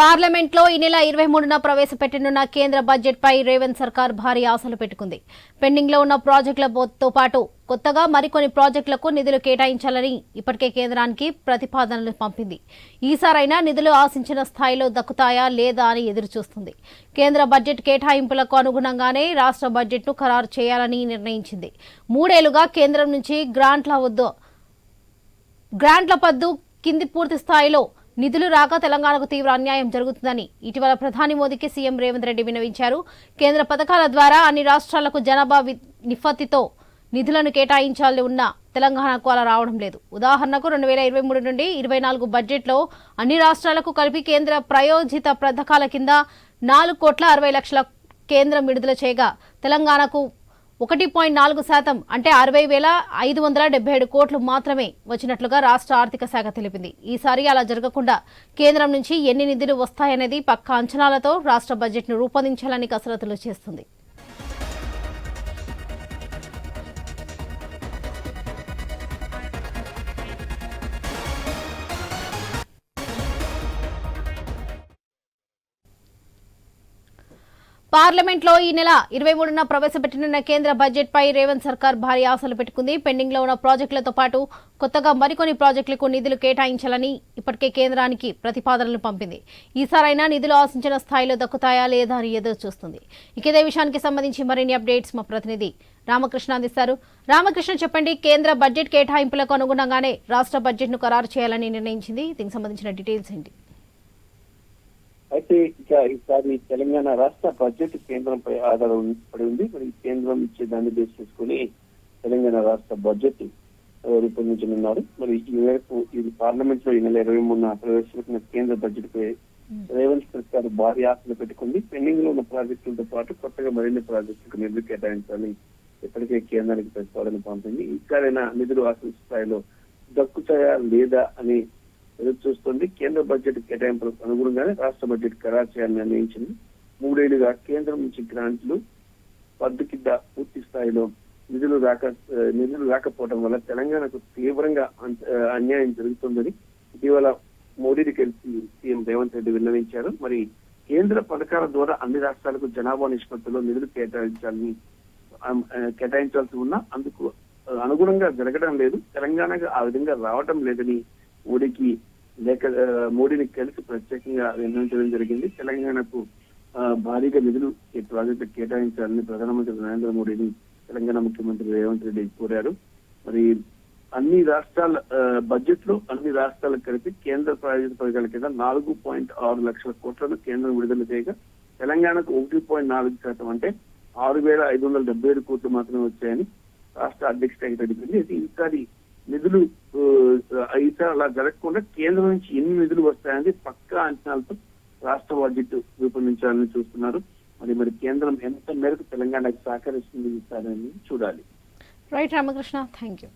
పార్లమెంట్లో ఈ నెల ఇరవై మూడున ప్రవేశపెట్టనున్న కేంద్ర బడ్జెట్ పై రేవంత్ సర్కార్ భారీ ఆశలు పెట్టుకుంది. పెండింగ్లో ఉన్న ప్రాజెక్టులతో పాటు కొత్తగా మరికొన్ని ప్రాజెక్టులకు నిధులు కేటాయించాలని ఇప్పటికే కేంద్రానికి ప్రతిపాదనలు పంపింది. ఈసారైనా నిధులు ఆశించిన స్థాయిలో దక్కుతాయా లేదా అని ఎదురుచూస్తుంది. కేంద్ర బడ్జెట్ కేటాయింపులకు అనుగుణంగానే రాష్ట్ర బడ్జెట్ను ఖరారు చేయాలని నిర్ణయించింది. మూడేళ్ళుగా కేంద్రం నుంచి గ్రాంట్ల వద్దు గ్రాంట్ల పద్దు కింది పూర్తి స్థాయిలో నిధులు రాక తెలంగాణకు తీవ్ర అన్యాయం జరుగుతుందని ఇటీవల ప్రధాని మోదీకి సీఎం రేవంత్ రెడ్డి విన్నవించారు. కేంద్ర పథకాల ద్వారా అన్ని రాష్ట్రాలకు జనాభా వి- నిధులను కేటాయించాలని ఉన్న తెలంగాణకు అలా రావడం లేదు. ఉదాహరణకు రెండు వేల ఇరవై మూడు నుండి ఇరవై నాలుగు బడ్జెట్లో అన్ని రాష్ట్రాలకు కలిపి కేంద్ర ప్రయోజిత పథకాల కింద నాలుగు కోట్ల అరవై లక్షల కేంద్రం విడుదల చేయగా తెలంగాణకు ఒకటి పాయింట్ నాలుగు శాతం అంటే అరవై వేల ఐదు వందల డెబ్బై ఏడు కోట్లు మాత్రమే వచ్చినట్లుగా రాష్ట్ర ఆర్థిక శాఖ తెలిపింది. ఈసారి అలా జరగకుండా కేంద్రం నుంచి ఎన్ని నిధులు వస్తాయనేది పక్కా అంచనాలతో రాష్ట్ర బడ్జెట్ను రూపొందించాలని కసరత్తులు చేస్తుంది. పార్లమెంట్లో ఈ నెల ఇరవై మూడున ప్రవేశపెట్టనున్న కేంద్ర బడ్జెట్పై రేవంత్ సర్కార్ భారీ ఆశలు పెట్టుకుంది. పెండింగ్లో ఉన్న ప్రాజెక్టులతో పాటు కొత్తగా మరికొన్ని ప్రాజెక్టులకు నిధులు కేటాయించాలని ఇప్పటికే కేంద్రానికి ప్రతిపాదనలు పంపింది. ఈసారైనా నిధులు ఆశించిన స్థాయిలో దక్కుతాయా లేదా అని ఎదురు చూస్తుంది. ఇక ఇదే విషయానికి సంబంధించి మరిన్ని అప్డేట్స్ మా ప్రతినిధి రామకృష్ణ అందిస్తారు. రామకృష్ణ చెప్పండి కేంద్ర బడ్జెట్ కేటాయింపులకు అనుగుణంగానే రాష్ట్ర బడ్జెట్ను ఖరారు చేయాలని నిర్ణయించింది. దీనికి సంబంధించిన డీటెయిల్స్ ఏంటి? అయితే ఇక ఈసారి తెలంగాణ రాష్ట్ర బడ్జెట్ కేంద్రంపై ఆధారపడి ఉంది. మరి కేంద్రం ఇచ్చే దాన్ని బేస్ చేసుకుని తెలంగాణ రాష్ట్ర బడ్జెట్ రూపొందించనున్నారు. మరి ఈ మేరకు ఇది పార్లమెంట్లో ఈ నెల ఇరవై మూడున ప్రవేశపెట్టిన కేంద్ర బడ్జెట్ పై రేవంత్ సర్కార్ భారీ ఆశలు పెట్టుకుంది. పెండింగ్లో ఉన్న ప్రాజెక్టులతో పాటు కొత్తగా మరిన్ని ప్రాజెక్టులకు నిధులు కేటాయించాలని ఇప్పటికే కేంద్రానికి ప్రతిపాదన పంపింది. ఇక్కడైనా నిధులు ఆశ స్థాయిలో దక్కుతాయా లేదా అని ఎదురు చూస్తుంది కేంద్ర బడ్జెట్ కేటాయింపులకు అనుగుణంగానే రాష్ట్ర బడ్జెట్ ఖరారు చేయాలని నిర్ణయించింది. మూడేళ్ళుగా కేంద్రం నుంచి గ్రాంట్లు పద్దు కింద పూర్తి స్థాయిలో నిధులు రాక నిధులు రాకపోవడం వల్ల తెలంగాణకు తీవ్రంగా అన్యాయం జరుగుతుందని ఇటీవల మోడీని కలిసి సీఎం రేవంత్ రెడ్డి విన్నవించారు. మరి కేంద్ర పథకాల ద్వారా అన్ని రాష్ట్రాలకు జనాభా నిష్పత్తిలో నిధులు కేటాయించాలని కేటాయించాల్సి ఉన్నా అందుకు అనుగుణంగా జరగడం లేదు. తెలంగాణకు ఆ విధంగా రావడం లేదని మోడీకి లేక మోడీని కలిసి ప్రత్యేకంగా నిర్ణయించడం జరిగింది. తెలంగాణకు భారీగా నిధులు ఈ ప్రాజెక్టు కేటాయించాలని ప్రధానమంత్రి నరేంద్ర మోడీని తెలంగాణ ముఖ్యమంత్రి రేవంత్ రెడ్డి కోరారు. మరి అన్ని రాష్ట్రాల బడ్జెట్లో అన్ని రాష్ట్రాలకు కలిపి కేంద్ర ప్రాయోజిత పథకాల కింద నాలుగు పాయింట్ ఆరు లక్షల కోట్లను కేంద్రం విడుదల చేయగా తెలంగాణకు ఒకటి పాయింట్ నాలుగు శాతం అంటే ఆరు వేల ఐదు వందల డెబ్బై ఏడు కోట్లు మాత్రమే వచ్చాయని రాష్ట్ర అధ్యక్ష తెలిపింది అయితే ఈసారి నిధులు అయితే అలా జరగకుండా కేంద్రం నుంచి ఎన్ని నిధులు వస్తాయని పక్కా అంచనాలతో రాష్ట్ర బడ్జెట్ రూపొందించాలని చూస్తున్నారు. మరి మరి కేంద్రం ఎంత మేరకు తెలంగాణకు సహకరిస్తుంది చూడాలి. Right Ramakrishna thank you